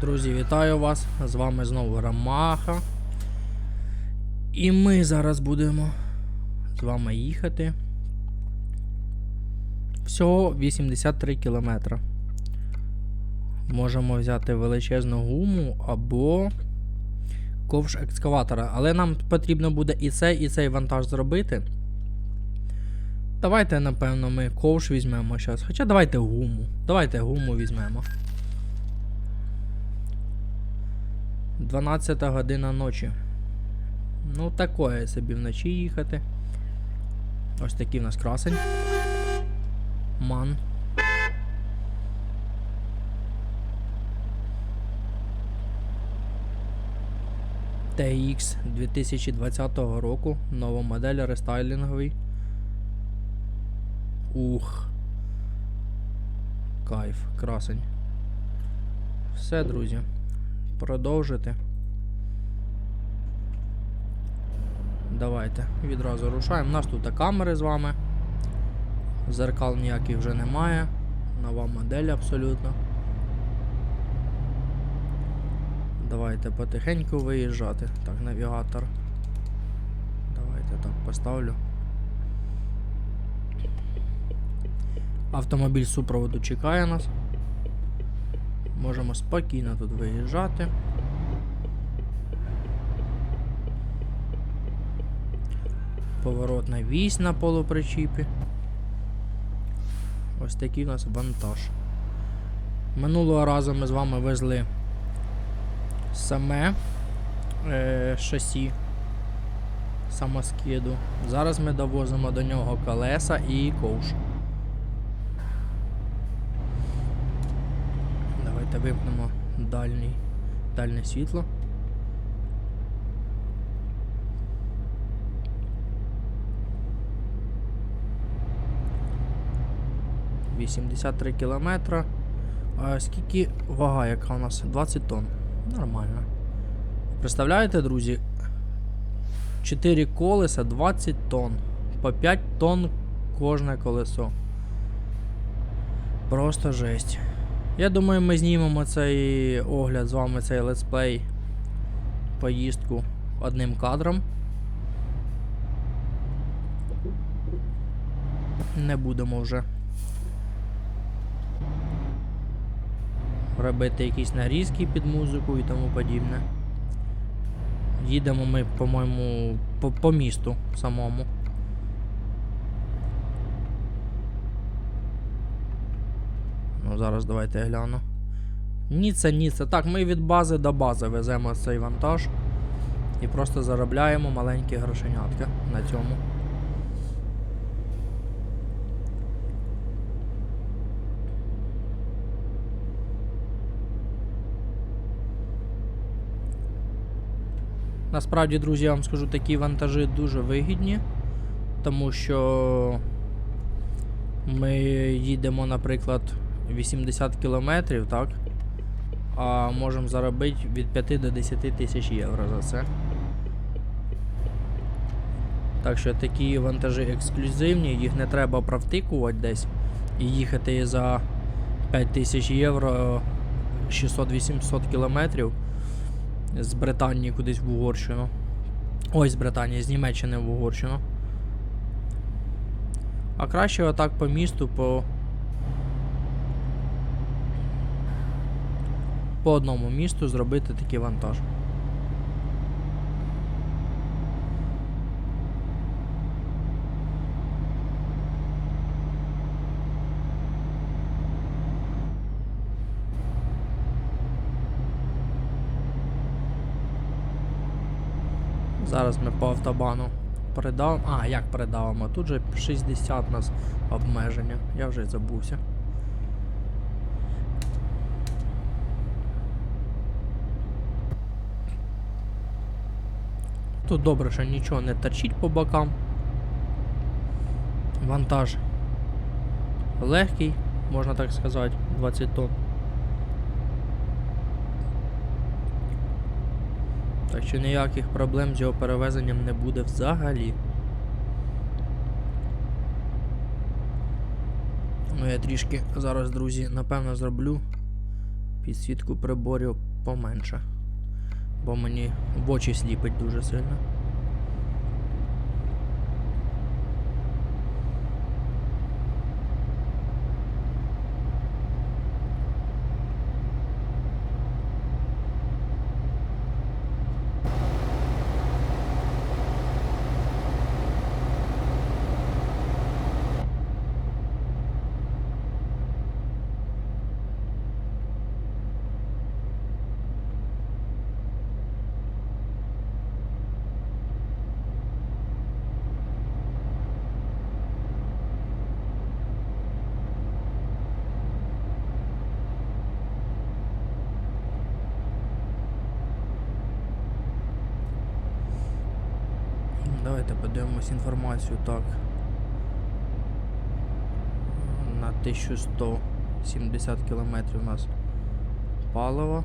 Друзі, вітаю вас! З вами знову Рамаха. І ми зараз будемо з вами їхати. Всього 83 кілометра. Можемо взяти величезну гуму або ковш екскаватора. Але нам потрібно буде і цей, і цей вантаж зробити. Давайте, напевно, ми ковш візьмемо зараз. Хоча давайте гуму. Давайте гуму візьмемо. 12 година ночі. Ну, такое собі вночі їхати. Ось такий в нас красень. Ман. TX 2020 року. Нова модель рестайлінговий. Ух. Кайф, красень. Все, друзі. Продовжити. Давайте відразу рушаємо. У нас тут камери з вами. Зеркал ніяких вже немає. Нова модель абсолютно. Давайте потихеньку виїжджати. Так, навігатор. Давайте так поставлю. Автомобіль супроводу чекає нас. Можемо спокійно тут виїжджати. Поворотна вісь на полупричіпі. Ось такий у нас вантаж. Минулого разу ми з вами везли саме е, шасі самоскиду. Зараз ми довозимо до нього колеса і ковш. Давайте вимкнемо дальній, дальнє світло. Вісімдесят три кілометра. А скільки вага, яка у нас? 20 тонн. Нормально. Представляєте, друзі? 4 колеса 20 тонн. По 5 тонн кожне колесо. Просто жесть. Я думаю, ми знімемо цей огляд з вами, цей летсплей поїздку одним кадром. Не будемо вже робити якісь нарізки під музику і тому подібне. Їдемо ми, по-моєму, по, місту самому. Ну, зараз давайте я гляну. Ніце, ніце. Так, ми від бази до бази веземо цей вантаж. І просто заробляємо маленькі грошенятка на цьому. Насправді, друзі, я вам скажу, такі вантажі дуже вигідні, тому що ми їдемо, наприклад, 80 кілометрів, так? А можемо заробити від 5 до 10 тисяч євро за це. Так що такі вантажі ексклюзивні, їх не треба провтикувати десь і їхати за 5 тисяч євро 600-800 кілометрів з Британії кудись в Угорщину. Ой, з Британії, з Німеччини в Угорщину. А краще отак по місту, по. По одному місту зробити такий вантаж. Зараз ми по автобану передав. А, як передавимо? Тут же 60 у нас обмеження. Я вже забувся. Тут добре, що нічого не торчить по бокам. Вантаж легкий, можна так сказати, 20 тонн. Так що ніяких проблем з його перевезенням не буде взагалі. Ну я трішки зараз, друзі, напевно зроблю підсвітку приборів поменше. Бо мені в очі сліпить дуже сильно. Давайте подивимось інформацію так. На 1170 кілометрів у нас паливо.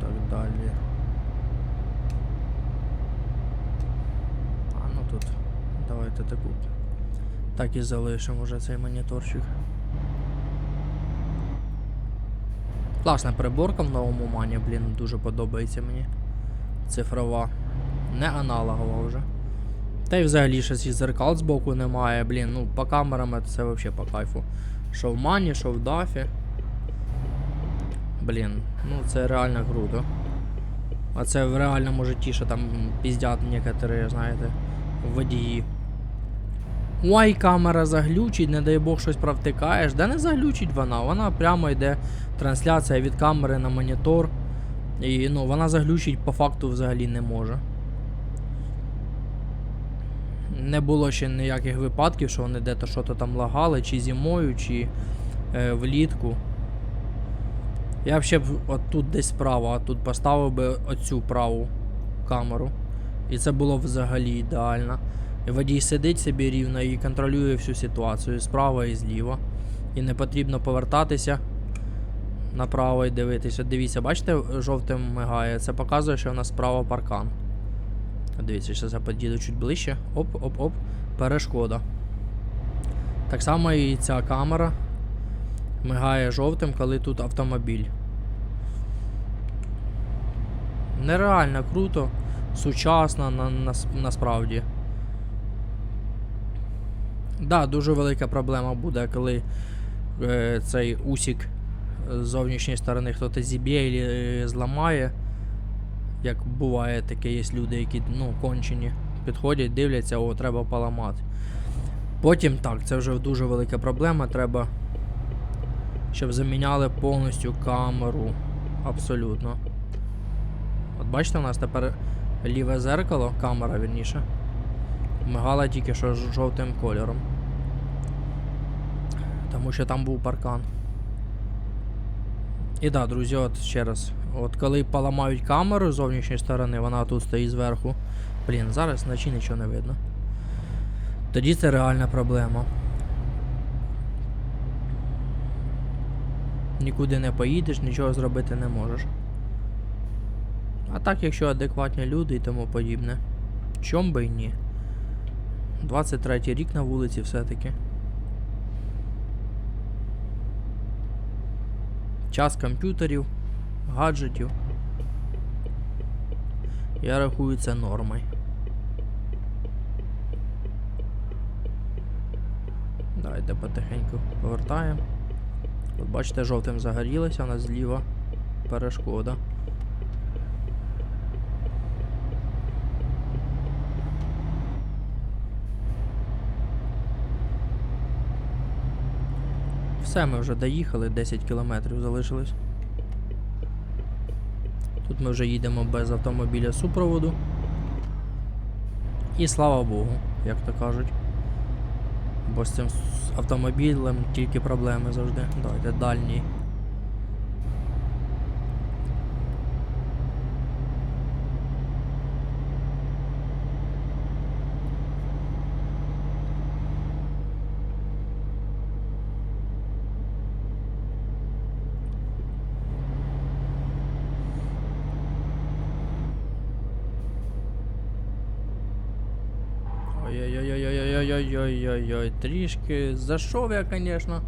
Так далі. А ну тут. Давайте таку. Так і залишимо вже цей моніторчик. Класна приборка в новому мані, блін, дуже подобається мені. Цифрова. Не аналогова вже. Та й взагалі щось і зеркал збоку немає, блін, ну по камерам це взагалі по кайфу. Що в мані, що в дафі. Блін, ну це реально круто. А це в реальному житті, що там піздят некоторі, знаєте, водії. Ой, камера заглючить, не дай Бог щось провтикаєш. Да не заглючить вона, вона прямо йде трансляція від камери на монітор. І ну, вона заглючить по факту взагалі не може. Не було ще ніяких випадків, що вони де-то що-то там лагали, чи зимою, чи е, влітку. Я б ще б от тут десь справа, а тут поставив би оцю праву камеру. І це було взагалі ідеально. Водій сидить собі рівно і контролює всю ситуацію справа і зліва. І не потрібно повертатися направо і дивитися. Дивіться, бачите, жовтим мигає. Це показує, що в нас справа паркан. Дивіться, зараз я під'їду чуть ближче. Оп-оп-оп. Перешкода. Так само і ця камера мигає жовтим, коли тут автомобіль. Нереально круто, сучасно на, на, насправді. Да, дуже велика проблема буде, коли е, цей усік з зовнішньої сторони хтось зіб'є і е, зламає. Як буває таке, є люди, які ну, кончені, підходять, дивляться, о, треба поламати. Потім так, це вже дуже велика проблема. Треба, щоб заміняли повністю камеру. Абсолютно. От бачите, у нас тепер ліве зеркало, камера вірніше. Мигала тільки що жовтим кольором. Тому що там був паркан. І да, друзі, от ще раз. От коли поламають камеру з зовнішньої сторони, вона тут стоїть зверху. Блін, зараз вночі нічого не видно. Тоді це реальна проблема. Нікуди не поїдеш, нічого зробити не можеш. А так, якщо адекватні люди і тому подібне. Чом би й ні. 23 рік на вулиці все-таки. Час комп'ютерів, гаджетів. Я рахую це нормою. Давайте потихеньку повертаємо. От бачите, жовтим загорілося, у нас зліва перешкода. Все, ми вже доїхали, 10 кілометрів залишилось. Тут ми вже їдемо без автомобіля супроводу. І слава Богу, як то кажуть. Бо з цим автомобілем тільки проблеми завжди. Давайте дальній. Ой-ой-ой-ой-ой, трішки зайшов я, звісно,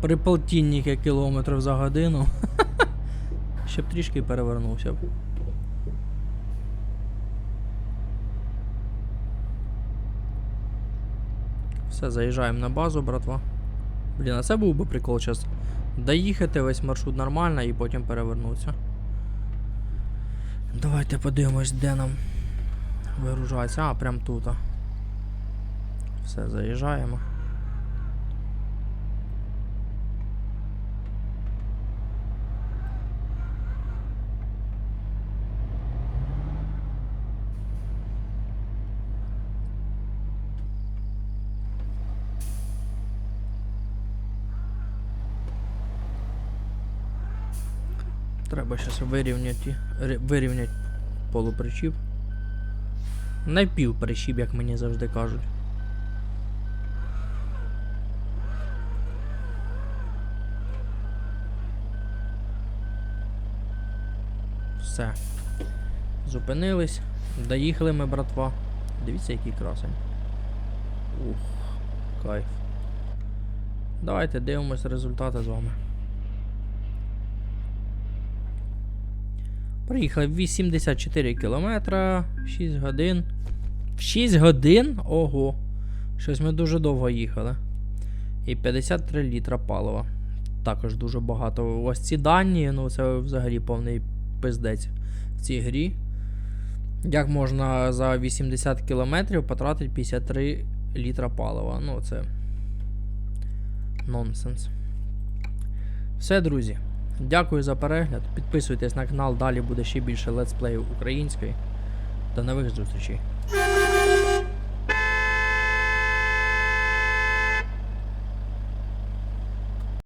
при полтінні кілометрів за годину. Ще б трішки перевернувся. Все, заїжджаємо на базу, братва. Блін, а це був би прикол зараз. Доїхати весь маршрут нормально і потім перевернутися. Давайте подивимось, де нам вигружається. А, прям тут. Все, заїжджаємо. Треба зараз вирівняти, вирівняти полупричіп. Напівпричіп, як мені завжди кажуть. Все. Зупинились. Доїхали ми, братва. Дивіться, який красень. Ух, кайф. Давайте дивимось результати з вами. Приїхали 84 кілометра, 6 годин. 6 годин? Ого. Щось ми дуже довго їхали. І 53 літра палива. Також дуже багато. Ось ці дані, ну це взагалі повний пиздець в цій грі. Як можна за 80 кілометрів потратити 53 літра палива? Ну, це. Нонсенс. Все, друзі. Дякую за перегляд. Підписуйтесь на канал, далі буде ще більше летсплеїв української. До нових зустрічей.